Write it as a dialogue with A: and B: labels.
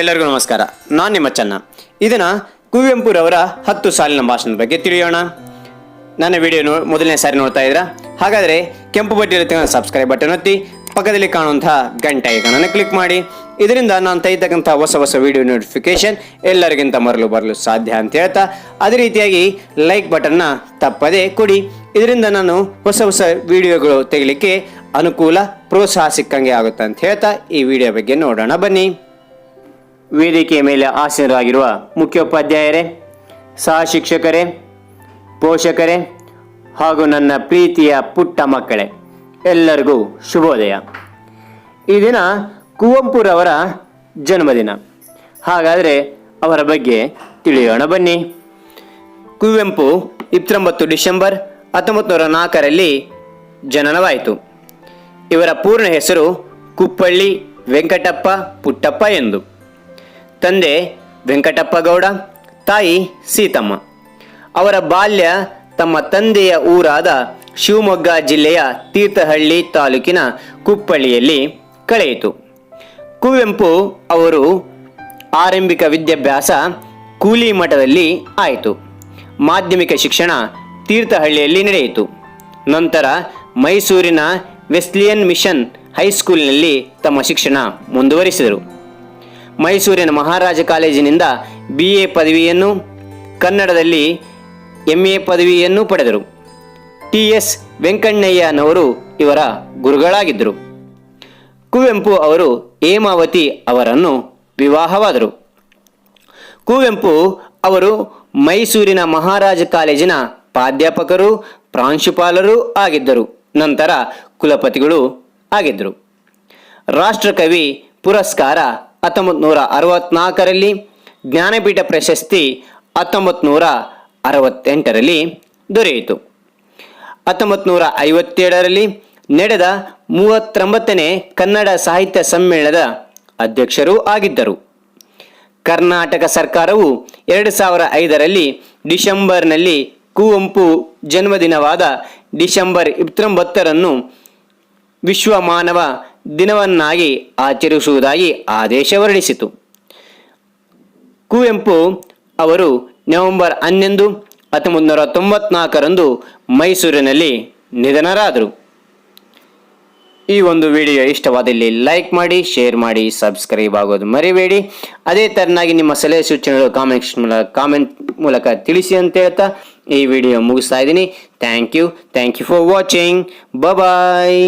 A: ಎಲ್ಲರಿಗೂ ನಮಸ್ಕಾರ. ನಾನು ನಿಮ್ಮ ಚೆನ್ನ. ಇದನ್ನ ಕುವೆಂಪುರವರ ಹತ್ತು ಸಾಲಿನ ಭಾಷಣದ ಬಗ್ಗೆ ತಿಳಿಯೋಣ. ನನ್ನ ವಿಡಿಯೋ ಮೊದಲನೇ ಸಾರಿ ನೋಡ್ತಾ ಇದ್ದೀರಾ? ಹಾಗಾದರೆ ಕೆಂಪು ಬಟ್ಟೆ ಸಬ್ಸ್ಕ್ರೈಬ್ ಬಟನ್ ಒತ್ತಿ, ಪಕ್ಕದಲ್ಲಿ ಕಾಣುವಂತಹ ಗಂಟೆ ಐಕನನ್ನು ಕ್ಲಿಕ್ ಮಾಡಿ. ಇದರಿಂದ ನಾನು ತೆಗಿತಕ್ಕಂಥ ಹೊಸ ಹೊಸ ವಿಡಿಯೋ ನೋಟಿಫಿಕೇಶನ್ ಎಲ್ಲರಿಗಿಂತ ಮರಲು ಬರಲು ಸಾಧ್ಯ ಅಂತ ಹೇಳ್ತಾ, ಅದೇ ರೀತಿಯಾಗಿ ಲೈಕ್ ಬಟನ್ನ ತಪ್ಪದೇ ಕೊಡಿ. ಇದರಿಂದ ನಾನು ಹೊಸ ಹೊಸ ವಿಡಿಯೋಗಳು ತೆಗಿಲಿಕ್ಕೆ ಅನುಕೂಲ, ಪ್ರೋತ್ಸಾಹ ಸಿಕ್ಕಂಗೆ ಆಗುತ್ತೆ ಅಂತ ಹೇಳ್ತಾ, ಈ ವಿಡಿಯೋ ಬಗ್ಗೆ ನೋಡೋಣ ಬನ್ನಿ. ವೇದಿಕೆಯ ಮೇಲೆ ಆಸೀನರಾಗಿರುವ ಮುಖ್ಯೋಪಾಧ್ಯಾಯರೇ ಸಹ ಶಿಕ್ಷಕರೇ ಪೋಷಕರೇ ಹಾಗೂ ನನ್ನ ಪ್ರೀತಿಯ ಪುಟ್ಟ ಮಕ್ಕಳೇ, ಎಲ್ಲರಿಗೂ ಶುಭೋದಯ. ಈ ದಿನ ಕುವೆಂಪುರವರ ಜನ್ಮದಿನ. ಹಾಗಾದರೆ ಅವರ ಬಗ್ಗೆ ತಿಳಿಯೋಣ ಬನ್ನಿ. ಕುವೆಂಪು ಇಪ್ಪತ್ತೊಂಬತ್ತು ಡಿಸೆಂಬರ್ ಹತ್ತೊಂಬತ್ತು ನೂರ ನಾಲ್ಕರಲ್ಲಿ ಜನನವಾಯಿತು. ಇವರ ಪೂರ್ಣ ಹೆಸರು ಕುಪ್ಪಳ್ಳಿ ವೆಂಕಟಪ್ಪ ಪುಟ್ಟಪ್ಪ ಎಂದು. ತಂದೆ ವೆಂಕಟಪ್ಪ ಗೌಡ ತಾಯಿ ಸೀತಮ್ಮ. ಅವರ ಬಾಲ್ಯ ತಮ್ಮ ತಂದೆಯ ಊರಾದ ಶಿವಮೊಗ್ಗ ಜಿಲ್ಲೆಯ ತೀರ್ಥಹಳ್ಳಿ ತಾಲೂಕಿನ ಕುಪ್ಪಳ್ಳಿಯಲ್ಲಿ ಕಳೆಯಿತು. ಕುವೆಂಪು ಅವರು ಆರಂಭಿಕ ವಿದ್ಯಾಭ್ಯಾಸ ಕೂಲಿ ಮಠದಲ್ಲಿ ಆಯಿತು. ಮಾಧ್ಯಮಿಕ ಶಿಕ್ಷಣ ತೀರ್ಥಹಳ್ಳಿಯಲ್ಲಿ ನಡೆಯಿತು. ನಂತರ ಮೈಸೂರಿನ ವೆಸ್ಲಿಯನ್ ಮಿಷನ್ ಹೈಸ್ಕೂಲ್ನಲ್ಲಿ ತಮ್ಮ ಶಿಕ್ಷಣ ಮುಂದುವರಿಸಿದರು. ಮೈಸೂರಿನ ಮಹಾರಾಜ ಕಾಲೇಜಿನಿಂದ ಬಿ ಎ ಪದವಿಯನ್ನು ಕನ್ನಡದಲ್ಲಿ ಎಂ ಎ ಪದವಿಯನ್ನು ಪಡೆದರು. ಟಿ ಎಸ್ ವೆಂಕಣ್ಣಯ್ಯನವರು ಇವರ ಗುರುಗಳಾಗಿದ್ದರು. ಕುವೆಂಪು ಅವರು ಹೇಮಾವತಿ ಅವರನ್ನು ವಿವಾಹವಾದರು. ಕುವೆಂಪು ಅವರು ಮೈಸೂರಿನ ಮಹಾರಾಜ ಕಾಲೇಜಿನ ಪ್ರಾಧ್ಯಾಪಕರು, ಪ್ರಾಂಶುಪಾಲರೂ ಆಗಿದ್ದರು. ನಂತರ ಕುಲಪತಿಗಳು ಆಗಿದ್ದರು. ರಾಷ್ಟ್ರಕವಿ ಪುರಸ್ಕಾರ ಹತ್ತೊಂಬತ್ತು ನೂರ ಜ್ಞಾನಪೀಠ ಪ್ರಶಸ್ತಿ ಹತ್ತೊಂಬತ್ತು ನೂರ ಅರವತ್ತೆಂಟರಲ್ಲಿ ದೊರೆಯಿತು. ಹತ್ತೊಂಬತ್ತು ನೂರ ಐವತ್ತೇಳರಲ್ಲಿ ನಡೆದ ಮೂವತ್ತೊಂಬತ್ತನೇ ಕನ್ನಡ ಸಾಹಿತ್ಯ ಸಮ್ಮೇಳನದ ಅಧ್ಯಕ್ಷರೂ ಆಗಿದ್ದರು. ಕರ್ನಾಟಕ ಸರ್ಕಾರವು ಎರಡು ಸಾವಿರ ಐದರಲ್ಲಿ ಡಿಸೆಂಬರ್ನಲ್ಲಿ ಕುವೆಂಪು ಜನ್ಮದಿನವಾದ ಡಿಸೆಂಬರ್ ಇಪ್ಪತ್ತೊಂಬತ್ತರನ್ನು ವಿಶ್ವ ಮಾನವ ದಿನವನ್ನಾಗಿ ಆಚರಿಸುವುದಾಗಿ ಆದೇಶ ಹೊರಡಿಸಿತು. ಕುವೆಂಪು ಅವರು ನವೆಂಬರ್ ಹನ್ನೊಂದು ಹತ್ತೊಂಬತ್ತು ನೂರ ತೊಂಬತ್ನಾಲ್ಕರಂದು ಮೈಸೂರಿನಲ್ಲಿ ನಿಧನರಾದರು. ಈ ಒಂದು ವಿಡಿಯೋ ಇಷ್ಟವಾದಲ್ಲಿ ಲೈಕ್ ಮಾಡಿ, ಶೇರ್ ಮಾಡಿ, ಸಬ್ಸ್ಕ್ರೈಬ್ ಆಗೋದು ಮರಿಬೇಡಿ. ಅದೇ ತರನಾಗಿ ನಿಮ್ಮ ಸಲಹೆ ಸೂಚನೆಗಳು ಕಾಮೆಂಟ್ಸ್ ಮೂಲಕ ಕಾಮೆಂಟ್ ಮೂಲಕ ತಿಳಿಸಿ ಅಂತ ಹೇಳ್ತಾ ಈ ವಿಡಿಯೋ ಮುಗಿಸ್ತಾ ಇದ್ದೀನಿ. Thank you thank you for watching bye